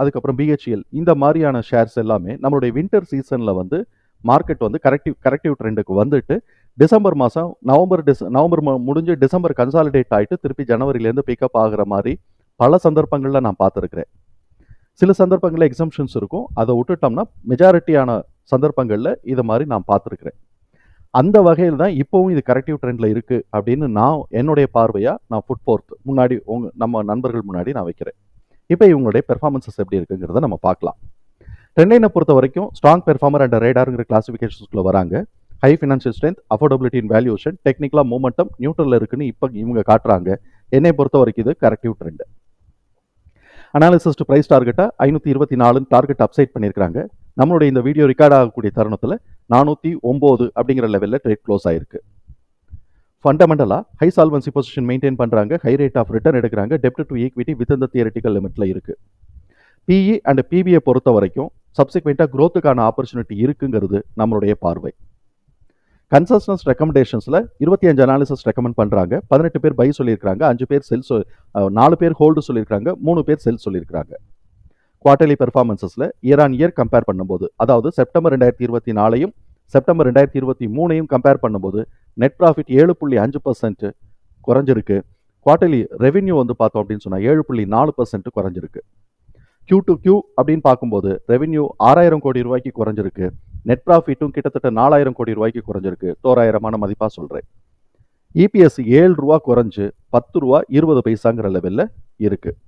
அதுக்கப்புறம் பிஹெச்எல் இந்த மாதிரியான ஷேர்ஸ் எல்லாமே நம்மளுடைய வின்டர் சீசனில் வந்து மார்க்கெட் வந்து கரெக்டிவ் கரெக்டிவ் ட்ரெண்டுக்கு வந்துட்டு டிசம்பர் மாதம் நவம்பர் டிஸ் நவம்பர் முடிஞ்சு டிசம்பர் கன்சாலிடேட் ஆகிட்டு திருப்பி ஜனவரிலேருந்து பிக்கப் ஆகுற மாதிரி பல சந்தர்ப்பங்களில் நான் பார்த்துருக்கிறேன். சில சந்தர்ப்பங்களில் எக்ஸம்ஷன்ஸ் இருக்கும். அதை விட்டுட்டோம்னா மெஜாரிட்டியான சந்தர்ப்பங்களில் இதை மாதிரி நான் பார்த்துருக்குறேன். அந்த வகையில் தான் இப்போவும் இது கரெக்டிவ் ட்ரெண்டில் இருக்குது அப்படின்னு நான் என்னுடைய பார்வையாக நான் ஃபுட் ஃபோர்த் முன்னாடி உங்க நம்ம நண்பர்கள் முன்னாடி நான் வைக்கிறேன். இப்போ இவங்களுடைய பெர்ஃபார்மன்ஸஸ் எப்படி இருக்குங்கிறத நம்ம பார்க்கலாம். டென்னைனை பொறுத்த வரைக்கும் ஸ்ட்ராங் பெர்ஃபார்மர் அண்ட் ரேடாருங்கிற கிளாசிஃபிகேஷன்ஸ்குள்ள வராங்க. High financial strength affordability in valuation டெக்னிக்கலாக மூமெண்டம் நியூட்ரலில் இருக்குன்னு இப்போ இவங்க காட்டுறாங்க. என்னை பொறுத்த வரைக்கும் இது கரெக்டிவ் ட்ரெண்ட் அனாலிசிஸ்ட் ப்ரைஸ் டார்கெட்டாக ஐநூற்றி இருபத்தி நாலுன்னு டார்கெட் அப்சைட் பண்ணியிருக்காங்க நம்மளுடைய இந்த வீடியோ ரெக்கார்ட் ஆகக்கூடிய தருணத்தில் நானூற்றி ஒம்பது அப்படிங்கிற லெவலில் ட்ரேட் க்ளோஸ் ஆயிருக்கு. ஃபண்டமெண்டலாக ஹை சால்வன்சி பொசிஷன் மெயின்டைன் பண்ணுறாங்க ஹை ரேட் ஆஃப் ரிட்டர்ன் எடுக்கிறாங்க டெப்ட் டு ஈக்விட்டி வித் இந்த தியரட்டிக்கல் லிமிட்டில் இருக்குது பிஇ அண்ட் பிபிஐ பொறுத்த வரைக்கும் சப்சிக்வெண்ட்டாக க்ரோத்துக்கான ஆப்பர்ச்சுனிட்டி இருக்குங்கிறது நம்மளுடைய பார்வை. கன்சல்டன்ஸ் ரெக்கமெண்டேஷன்ஸில் இருபத்தி அஞ்சு அனாலிசிஸ் ரெக்கமெண்ட் பண்ணுறாங்க பதினெட்டு பேர் பை சொல்லியிருக்காங்க அஞ்சு பேர் செல் சொல் நாலு பேர் ஹோல்டு சொல்லியிருக்காங்க மூணு பேர் செல் சொல்லியிருக்காங்க குவார்டர்லி பெர்ஃபார்மன்ஸஸில் இயர் ஆன் இயர் கம்பேர் பண்ணும்போது அதாவது செப்டம்பர் ரெண்டாயிரத்தி இருபத்தி நாலையும் செப்டம்பர் ரெண்டாயிரத்தி இருபத்தி மூணையும் கம்பேர் பண்ணும்போது நெட் ப்ராஃபிட் ஏழு புள்ளி அஞ்சு பர்சன்ட் குறைஞ்சிருக்கு. குவார்டர்லி ரெவென்யூ வந்து பார்த்தோம் அப்படின்னு சொன்னால் ஏழு புள்ளி நாலு பர்சன்ட் குறைஞ்சிருக்கு. க்யூ டு க்யூ அப்படின்னு பார்க்கும்போது ரெவென்யூ ஆறாயிரம் கோடி ரூபாய்க்கு குறைஞ்சிருக்கு. நெட் ப்ராஃபிட்டும் கிட்டத்தட்ட நாலாயிரம் கோடி ரூபாய்க்கு குறைஞ்சிருக்கு. தோராயிரமான மதிப்பாக சொல்கிறேன் இபிஎஸ் ஏழு ரூபா குறைஞ்சு பத்து ரூபா இருபது பைசாங்கிற லெவலில் இருக்குது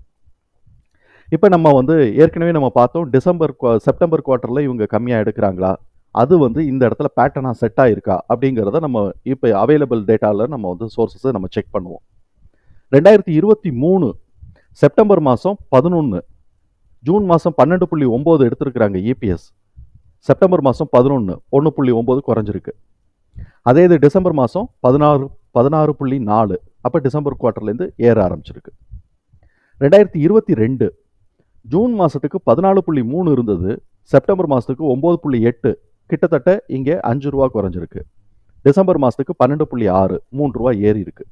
இப்போ நம்ம வந்து ஏற்கனவே நம்ம பார்த்தோம் டிசம்பர் குவா- செப்டம்பர் குவார்ட்டரில் இவங்க கம்மியாக எடுக்கிறாங்களா? அது வந்து இந்த இடத்துல பேட்டர்னாக செட் ஆகிருக்கா அப்படிங்கிறத நம்ம இப்போ அவைலபிள் டேட்டாவில் நம்ம வந்து சோர்சஸை நம்ம செக் பண்ணுவோம். ரெண்டாயிரத்தி இருபத்தி மூணு செப்டம்பர் மாதம் பதினொன்று ஜூன் மாதம் பன்னெண்டு புள்ளி ஒம்பது எடுத்திருக்கிறாங்க இபிஎஸ் செப்டம்பர் மாதம் பதினொன்று ஒன்று புள்ளி ஒம்பது குறைஞ்சிருக்கு. அதே இது டிசம்பர் மாதம் பதினாறு பதினாறு புள்ளி நாலு அப்போ டிசம்பர் குவார்ட்டர்லேருந்து ஏற ஆரம்பிச்சிருக்கு. ரெண்டாயிரத்தி இருபத்தி ரெண்டு ஜூன் மாதத்துக்கு பதினாலு புள்ளி மூணு இருந்தது செப்டம்பர் மாதத்துக்கு ஒம்பது புள்ளி எட்டு கிட்டத்தட்ட இங்கே அஞ்சு ரூபா குறைஞ்சிருக்கு. டிசம்பர் மாதத்துக்கு பன்னெண்டு புள்ளி ஆறு மூணு ரூபா ஏறி இருக்கு.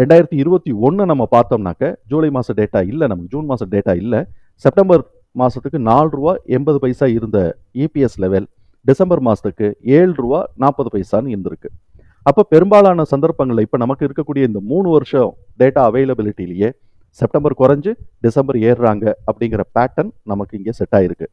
ரெண்டாயிரத்தி இருபத்தி ஒன்று நம்ம பார்த்தோம்னாக்க ஜூலை மாத டேட்டா இல்லை நமக்கு ஜூன் மாத டேட்டா இல்லை. செப்டம்பர் மாதத்துக்கு நாலு ரூபா எண்பது பைசா இருந்த இபிஎஸ் லெவல் டிசம்பர் மாதத்துக்கு ஏழு ரூபா நாற்பது பைசான்னு இருந்திருக்கு. அப்போ பெரும்பாலான சந்தர்ப்பங்களில் இப்போ நமக்கு இருக்கக்கூடிய இந்த மூணு வருஷம் டேட்டா அவைலபிலிட்டிலேயே செப்டம்பர் குறைஞ்சு டிசம்பர் ஏறுறாங்க அப்படிங்கிற பேட்டர்ன் நமக்கு இங்கே செட் ஆயிருக்கு.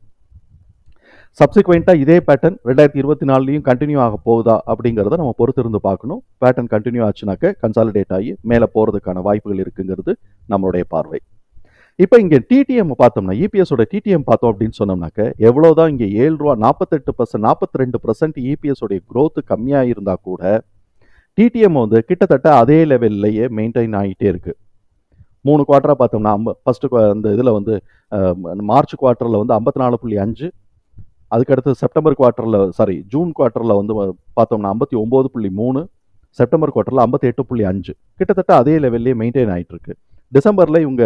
சப்சிக்வெண்ட்டாக இதே பேட்டர்ன் ரெண்டாயிரத்தி இருபத்தி நாலுலையும் கண்டினியூ ஆக போகுதா அப்படிங்கிறத நம்ம பொறுத்திருந்து பார்க்கணும். பேட்டர்ன் கண்டினியூ ஆச்சுனாக்க கன்சாலிடேட் ஆகி மேலே போகிறதுக்கான வாய்ப்புகள் இருக்குங்கிறது நம்மளுடைய பார்வை. இப்போ இங்கே டிடிஎம் பார்த்தோம்னா இபிஎஸோட டிடிஎம் பார்த்தோம் அப்படின்னு சொன்னோம்னாக்க எவ்வளோதான் இங்கே ஏழு ரூபா நாற்பத்தெட்டு பர்சன்ட் நாற்பத்தி ரெண்டு பர்சன்ட் இபிஎஸோடைய க்ரோத்து கம்மியாக இருந்தால் கூட டிடிஎம் வந்து கிட்டத்தட்ட அதே லெவல்லையே மெயின்டைன் ஆகிட்டே இருக்குது மூணு குவார்ட்டராக பார்த்தோம்னா அம்ப ஃபஸ்ட்டு அந்த இதில் வந்து மார்ச் குவார்ட்டரில் வந்து ஐம்பத்தி நாலு புள்ளி அஞ்சு அதுக்கடுத்து செப்டம்பர் குவார்ட்டரில் சாரி ஜூன் குவார்ட்டரில் வந்து பார்த்தோம்னா ஐம்பத்தி ஒம்பது புள்ளி மூணு செப்டம்பர் குவார்ட்டரில் ஐம்பத்தி எட்டு புள்ளி அஞ்சு. கிட்டத்தட்ட அதே லெவல்லே மெயின்டைன் ஆகிட்டு இருக்கு டிசம்பரில் இவங்க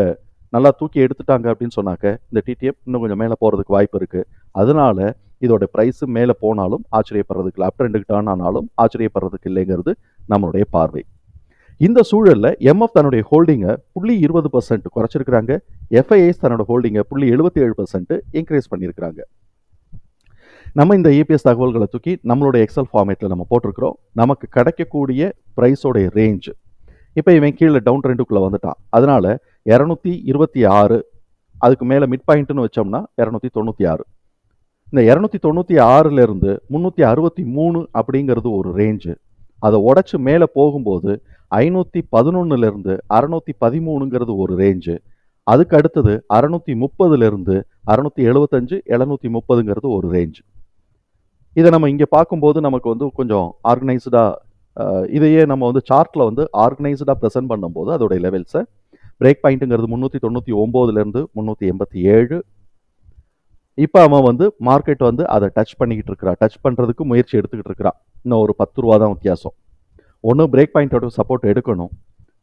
நல்லா தூக்கி எடுத்துட்டாங்க அப்படின்னு சொன்னாக்க இந்த டிடிஎம் இன்னும் கொஞ்சம் மேலே போகிறதுக்கு வாய்ப்பு இருக்குது அதனால இதோட ப்ரைஸு மேலே போனாலும் ஆச்சரியப்படுறதுக்கு இல்லை. அப் ட்ரெண்டுக்கு ஆனாலும் ஆச்சரியப்படுறதுக்கு இல்லைங்கிறது நம்மளுடைய பார்வை. இந்த சூழலில் எம்எஃப் தன்னுடைய ஹோல்டிங்கை புள்ளி இருபது பர்சன்ட் குறைச்சிருக்கிறாங்க. எஃப்ஐஎஸ் தன்னோட ஹோல்டிங்கை புள்ளி எழுபத்தி ஏழு பர்சன்ட் இன்க்ரீஸ் பண்ணியிருக்கிறாங்க. நம்ம இந்த இபிஎஸ் தகவல்களை தூக்கி நம்மளுடைய எக்ஸல் ஃபார்மேட்டில் நம்ம போட்டிருக்கிறோம். நமக்கு கிடைக்கக்கூடிய ப்ரைஸோடைய ரேஞ்ச் இப்போ இவன் கீழே டவுன் ட்ரெண்டுக்குள்ளே வந்துட்டான். அதனால் இரநூத்தி இருபத்தி ஆறு அதுக்கு மேலே மிட் பாயிண்ட்னு வச்சோம்னா இரநூத்தி தொண்ணூற்றி ஆறு. இந்த இரநூத்தி தொண்ணூற்றி ஆறுலேருந்து முந்நூற்றி அறுபத்தி மூணு அப்படிங்கிறது ஒரு ரேஞ்சு அதை உடச்சி மேலே போகும்போது ஐநூற்றி பதினொன்னுலேருந்து அறநூற்றி பதிமூணுங்கிறது ஒரு ரேஞ்சு அதுக்கு அடுத்தது அறநூற்றி முப்பதுலேருந்து அறநூற்றி எழுபத்தஞ்சு எழுநூற்றி முப்பதுங்கிறது ஒரு ரேஞ்சு இதை நம்ம இங்கே பார்க்கும்போது நமக்கு வந்து கொஞ்சம் ஆர்கனைஸ்டாக இதையே நம்ம வந்து சார்ட்டில் வந்து ஆர்கனைஸ்டாக ப்ரெசென்ட் பண்ணும்போது அதோடைய லெவல்ஸை பிரேக் பாயிண்ட்டுங்கிறது முந்நூற்றி தொண்ணூற்றி ஒம்போதுலேருந்து முந்நூற்றி எண்பத்தி ஏழு. இப்போ அவன் வந்து மார்க்கெட் வந்து அதை டச் பண்ணிக்கிட்டு இருக்கிறான் டச் பண்ணுறதுக்கு முயற்சி எடுத்துக்கிட்டு இருக்கிறான் இன்னும் ஒரு பத்து ரூபா தான் வித்தியாசம். ஒன்று பிரேக் பாயிண்டோட சப்போர்ட் எடுக்கணும்.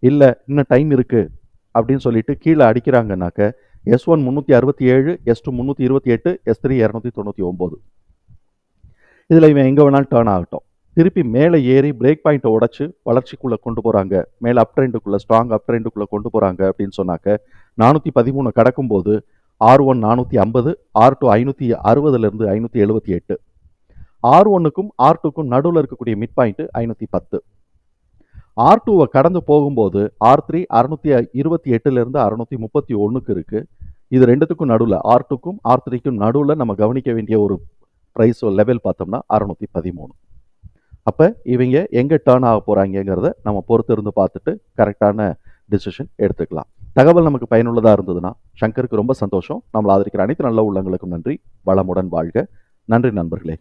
இல்லை இன்னும் டைம் இருக்குது அப்படின்னு சொல்லிட்டு கீழே அடிக்கிறாங்கனாக்க எஸ் ஒன் முந்நூற்றி அறுபத்தி ஏழு எஸ் டூ முந்நூற்றி இருபத்தி எட்டு எஸ் த்ரீ இரநூத்தி தொண்ணூற்றி ஒம்பது. இதில் இவன் எங்கே வேணாலும் டேர்ன் ஆகட்டும். திருப்பி மேலே ஏறி பிரேக் பாயிண்ட்டை உடச்சி வளர்ச்சிக்குள்ளே கொண்டு போகிறாங்க மேலே அப் ட்ரெண்டுக்குள்ளே ஸ்ட்ராங் அப் ட்ரெண்டுக்குள்ளே கொண்டு போகிறாங்க அப்படின்னு சொன்னாக்க நானூற்றி பதிமூணு கடக்கும்போது ஆர் ஒன் நானூற்றி ஐம்பது ஆர் டூ ஐநூற்றி அறுபதுலேருந்து ஐநூற்றி எழுபத்தி எட்டு ஆர் ஒன்னுக்கும் ஆர் டூக்கும் நடுவில் இருக்கக்கூடிய மிட் பாயிண்ட்டு ஐநூற்றி பத்து ஆர் டூவை கடந்து போகும்போது ஆர் த்ரீ அறுநூற்றி இருபத்தி எட்டுலேருந்து அறுநூற்றி முப்பத்தி ஒன்றுக்கு இருக்குது இது ரெண்டுத்துக்கும் நடுவில் ஆர் டூக்கும் ஆர் த்ரீக்கும் நடுவில் நம்ம கவனிக்க வேண்டிய ஒரு ப்ரைஸோ லெவல் பார்த்தோம்னா அறநூற்றி பதிமூணு. அப்போ இவங்க எங்கே டேர்ன் ஆக போகிறாங்கங்கிறத நம்ம பொறுத்து இருந்து பார்த்துட்டு கரெக்டான டிசிஷன் எடுத்துக்கலாம். தகவல் நமக்கு பயனுள்ளதாக இருந்ததுன்னா சங்கருக்கு ரொம்ப சந்தோஷம். நம்மளை ஆதரிக்கிற அனைத்து நல்ல உள்ளங்களுக்கும் நன்றி. வளமுடன் வாழ்க. நன்றி நண்பர்களே.